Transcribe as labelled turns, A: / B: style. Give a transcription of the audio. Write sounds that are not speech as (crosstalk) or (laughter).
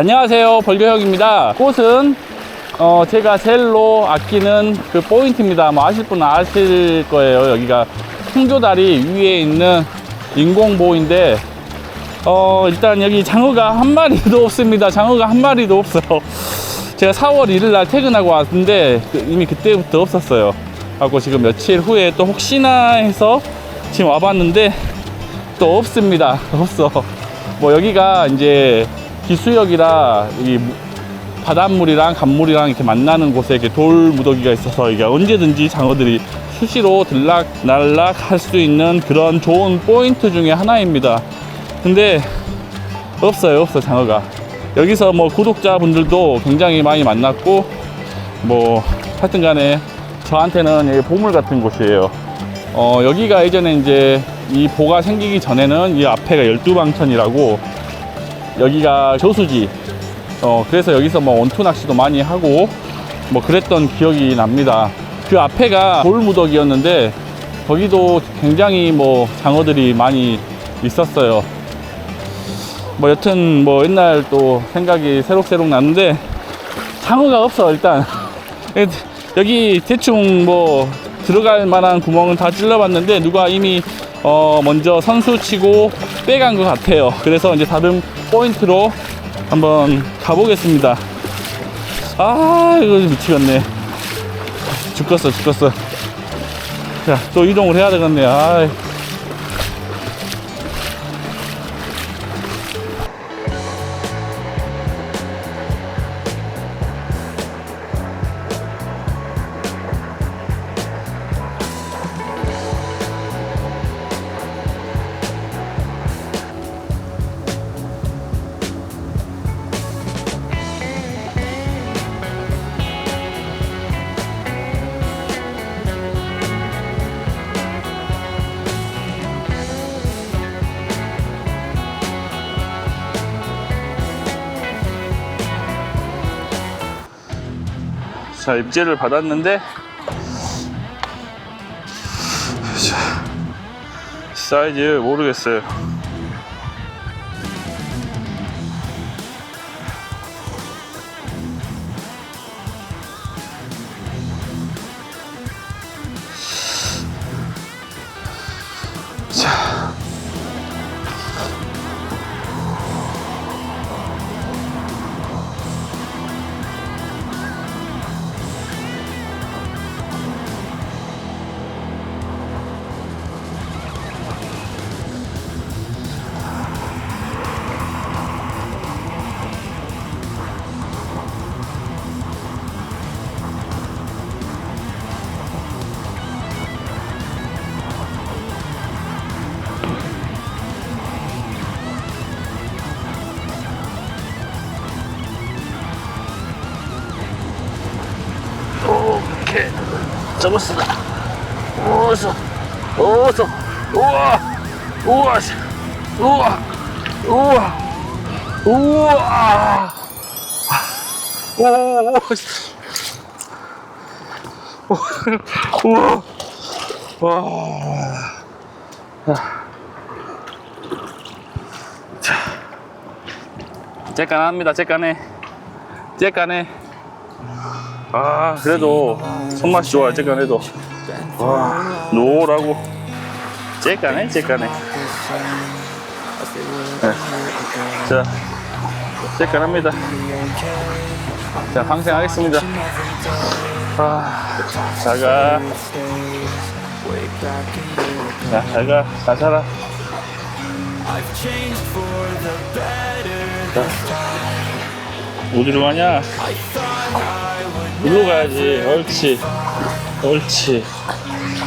A: 안녕하세요. 벌교형입니다. 꽃은 어, 제가 젤로 아끼는 그 포인트입니다. 뭐 아실 분은 아실 거예요. 여기가 홍조다리 위에 있는 인공보인데 어, 일단 여기 장어가 한 마리도 (laughs) 없습니다. 장어가 한 마리도 없어요. 제가 4월 1일 날 퇴근하고 왔는데 그- 이미 그때부터 없었어요. 하고 지금 며칠 후에 또 혹시나 해서 지금 와봤는데 또 없습니다. 없어. 뭐 여기가 이제 기수역이라 이 무- 바닷물이랑 간물이랑 이렇게 만나는 곳에 이렇게 돌 무더기가 있어서 이게 언제든지 장어들이 수시로 들락 날락 할 수 있는 그런 좋은 포인트 중에 하나입니다. 근데 없어요, 없어 장어가. 여기서 뭐 구독자분들도 굉장히 많이 만났고 뭐 하여튼간에 저한테는 보물 같은 곳이에요. 어, 여기가 예전에 이제 이 보가 생기기 전에는 이 앞에가 열두방천이라고 여기가 저수지. 어, 그래서 여기서 뭐 원투 낚시도 많이 하고 뭐 그랬던 기억이 납니다. 그 앞에가 돌무더기였는데 거기도 굉장히 뭐 장어들이 많이 있었어요. 뭐 여튼 뭐 옛날 또 생각이 새록새록 나는데 장어가 없어 일단 (laughs) 여기 대충 뭐 들어갈 만한 구멍은 다 찔러봤는데 누가 이미 어 먼저 선수 치고 빼간 것 같아요. 그래서 이제 다른 포인트로 한번 가보겠습니다. 아 이거 미치겠네. 죽겠어 죽겠어. 자 또 이동을 해야 되겠네. 아 자, 입질을 받았는데 자, 사이즈 모르겠어요. 오케이 잡았어 어서 어서 우와 우와 씨. 우와 우와 우와. 오 씨. 우와. 와. 자, 째깐합니다. 째깐해 째깐해 아 그래도 손맛이 좋아요 째깐해도. 와 노라고. 째깐해 째깐해 네. 자 째깐합니다. 자 방생하겠습니다. 아 자가. 자 자가. 잘 살아. 자 어디로 가냐 일로 가야지. 옳지. 옳지